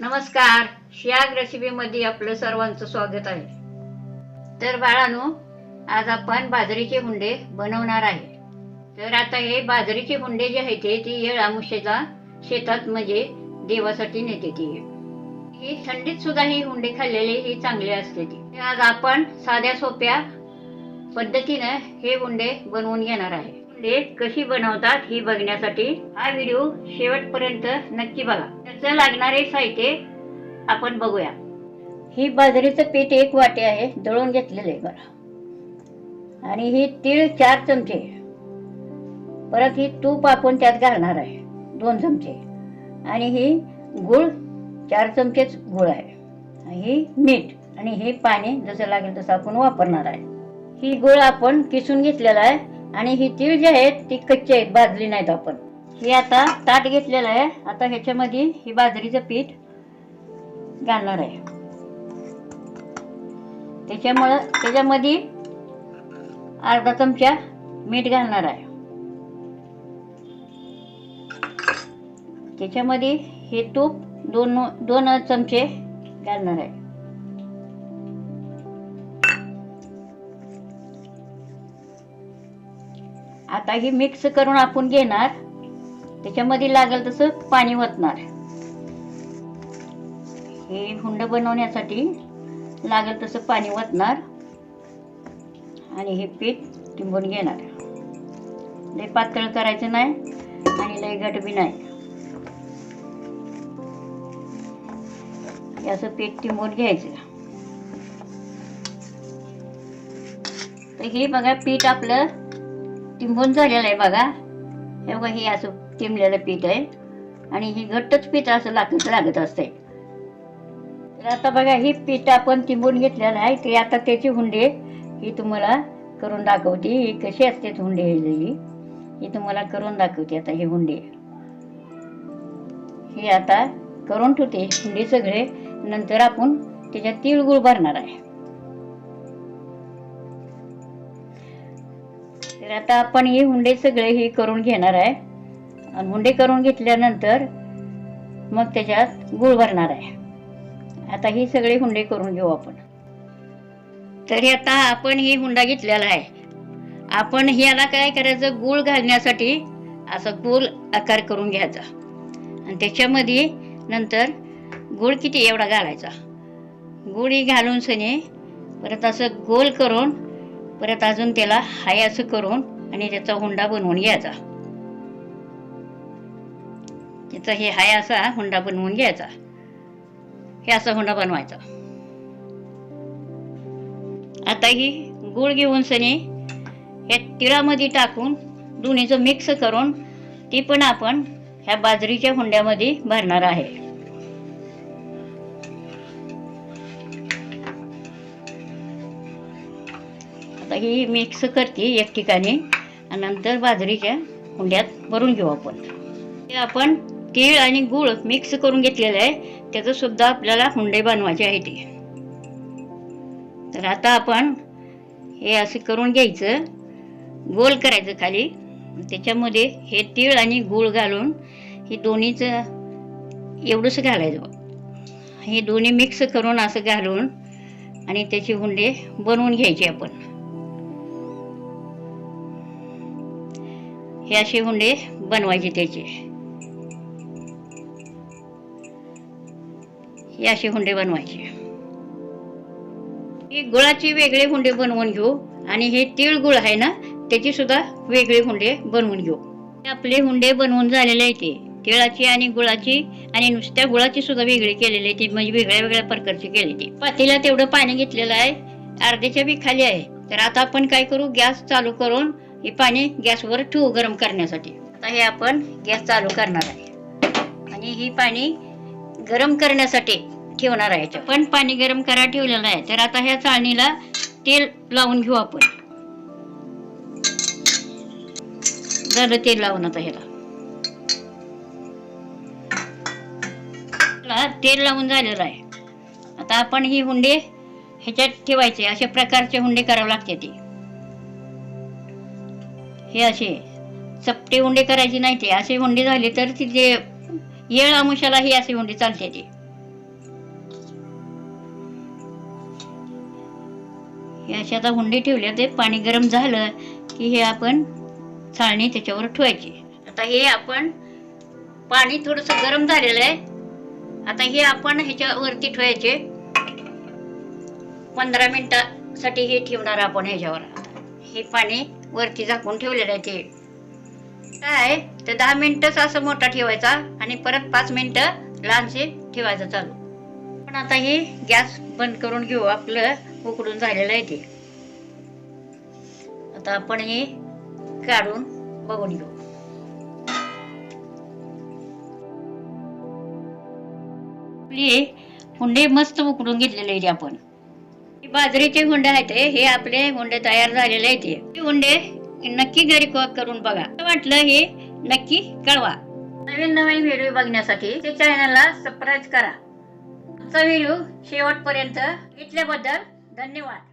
नमस्कार. शियाग रेसिपीमध्ये आपलं सर्वांचं स्वागत आहे. तर बाळानो आज आपण बाजरीचे हुंडे बनवणार आहे. तर आता हे बाजरीचे हुंडे जे आहेत ते ती येळ आमुष्याचा शेतात म्हणजे देवासाठी नेते ती. ही थंडीत सुद्धा ही हुंडे खाल्लेले ही चांगले असते ती. ते आज आपण साध्या सोप्या पद्धतीनं हे हुंडे बनवून घेणार आहे. ते कशी बनवतात ही बघण्यासाठी हा व्हिडिओ शेवटपर्यंत नक्की बघा. त्याचं लागणारे साहित्य आपण बघूया. ही बाजरीचं पीठ एक वाटी आहे दळून घेतलेलं आहे बरं आणि ही तीळ चार चमचे. परत ही तूप आपण त्यात घालणार आहे दोन चमचे. आणि ही गुळ चार चमचेच गुळ आहे. ही मीठ आणि हे पाणी जसं लागेल तसं आपण वापरणार आहे. ही गुळ आपण किसून घेतलेला आहे. आणि ही तीळ जी आहेत ती कच्ची आहेत भाजली नाहीत आपण. ही आता ताट घेतलेलं आहे. आता ह्याच्यामध्ये ही बाजरीचं पीठ घालणार आहे. त्याच्यामुळं त्याच्यामध्ये अर्धा चमचा मीठ घालणार आहे. त्याच्यामध्ये हे तूप दोन दोन चमचे घालणार आहे. आता ही मिक्स करून आपण घेणार. त्याच्यामध्ये लागेल तसं पाणी ओतणार. हे हुंड बनवण्यासाठी लागेल तसं पाणी ओतणार. आणि हे पीठ टिंबून घेणार. लय पातळ करायचं नाही आणि लय घट बी नाही. हे असं पीठ टिंबून घ्यायचं. तर हे बघा पीठ आपलं टिंबून झालेलं आहे बघा. हे बघा हे असं टिंबलेलं पीठ आहे. आणि हे घट्टच पीठ असं लागत लागत असते तर आता बघा ही पीठ आपण टिंबून घेतलेलं आहे. ते आता त्याची हुंडे ही तुम्हाला करून दाखवते. ही कशी असते हुंडे ही. ही तुम्हाला करून दाखवते आता ही हुंडे. हे आता करून ठेवते. हुंडे सगळे. नंतर आपण त्याच्यात तिळगुळ भरणार आहे. तर आता आपण हे हुंडे सगळे हे करून घेणार आहे. आणि हुंडे करून घेतल्यानंतर मग त्याच्यात गुळ भरणार आहे. आता ही सगळे हुंडे करून घेऊ आपण. तरी आता आपण ही हुंडा घेतलेला आहे. आपण ह्याला काय करायचं? गुळ घालण्यासाठी असं गोल आकार करून घ्यायचा. आणि त्याच्यामध्ये नंतर गुळ किती एवढा घालायचा? गुळ ही घालून सने परत असं गोल करून परत अजून त्याला हाय असं करून आणि त्याचा हुंडा बनवून घ्यायचा. त्याचा हे हाय असा हुंडा बनवून घ्यायचा. हे असा हुंडा बनवायचा. आता ही गुळ घेऊन सनी या तिळामध्ये टाकून दोन्हीचं मिक्स करून ती पण आपण ह्या बाजरीच्या हुंड्यामध्ये भरणार आहे. आता ही मिक्स करते एक ठिकाणी आणि नंतर बाजरीच्या हुंड्यात भरून घेऊ आपण. ते आपण तीळ आणि गूळ मिक्स करून घेतलेलं आहे. त्याचं सुद्धा आपल्याला हुंडे बनवायचे आहे ते. तर आता आपण हे असं करून घ्यायचं. गोल करायचं खाली. त्याच्यामध्ये हे तीळ आणि गूळ घालून हे दोन्हीचं एवढंसं घालायचं हे दोन्ही मिक्स करून असं घालून आणि त्याचे हुंडे बनवून घ्यायचे आपण. हे असे हुंडे बनवायचे त्याचे. हे असे हुंडे बनवायचे. गुळाचे वेगळे हुंडे बनवून घेऊ आणि हे तिळगुळ आहे ना त्याची सुद्धा वेगळे हुंडे बनवून घेऊ. आपले हुंडे बनवून झालेले आहे ते. तिळाची आणि गुळाची आणि नुसत्या गुळाची सुद्धा वेगळी केलेली आहे ती म्हणजे वेगळ्या वेगळ्या प्रकारची केली ती. पातीला तेवढं पाणी घेतलेलं आहे अर्ध्याच्या बी खाली आहे. तर आता आपण काय करू गॅस चालू करून हे पाणी गॅसवर ठेवू गरम करण्यासाठी. आता हे आपण गॅस चालू करणार आहे. आणि ही पाणी गरम करण्यासाठी ठेवणार आहे. पण पाणी गरम करा ठेवलेलं आहे. तर आता ह्या चाळणीला तेल लावून घेऊ आपण. झालं तेल लावून आता ह्याला. तेल लावून झालेलं आहे. आता आपण ही हुंडे ह्याच्यात ठेवायचे. अशा प्रकारचे हुंडे करावे लागते ते. हे असे चपटे हुंडे करायची नाही ते. असे हुंडे झाले तर तिथे येळ आमुशाला ही असे हुंडे चालते ते. हे असे आता हुंडे ठेवले ते पाणी गरम झालं की हे आपण चाळणी त्याच्यावर ठेवायची. आता हे आपण पाणी थोडंसं गरम झालेलं आहे. आता हे आपण ह्याच्यावरती ठेवायचे. पंधरा मिनिटासाठी हे ठेवणार आपण ह्याच्यावर. हे पाणी वरती झाकून ठेवलेलं आहे ते काय? तर दहा मिनिटच असं मोठा ठेवायचा आणि परत पाच मिनिटं लहानसे ठेवायचं चालू. पण आता हे गॅस बंद करून घेऊ आपलं उकडून झालेलं आहे ते. आता आपण हे काढून बघून घेऊ. आपले हुंडे मस्त उकडून घेतलेले आहे आपण. बाजरीचे हुंडे आहेत हे आपले हुंडे तयार झालेले आहेत हे. हुंडे नक्की घरी करून बघा. वाटलं हे नक्की कळवा. नवीन नवीन व्हिडिओ बघण्यासाठी ते चॅनलला सबस्क्राईब करा. आमचा व्हिडिओ शेवटपर्यंत इथल्याबद्दल धन्यवाद.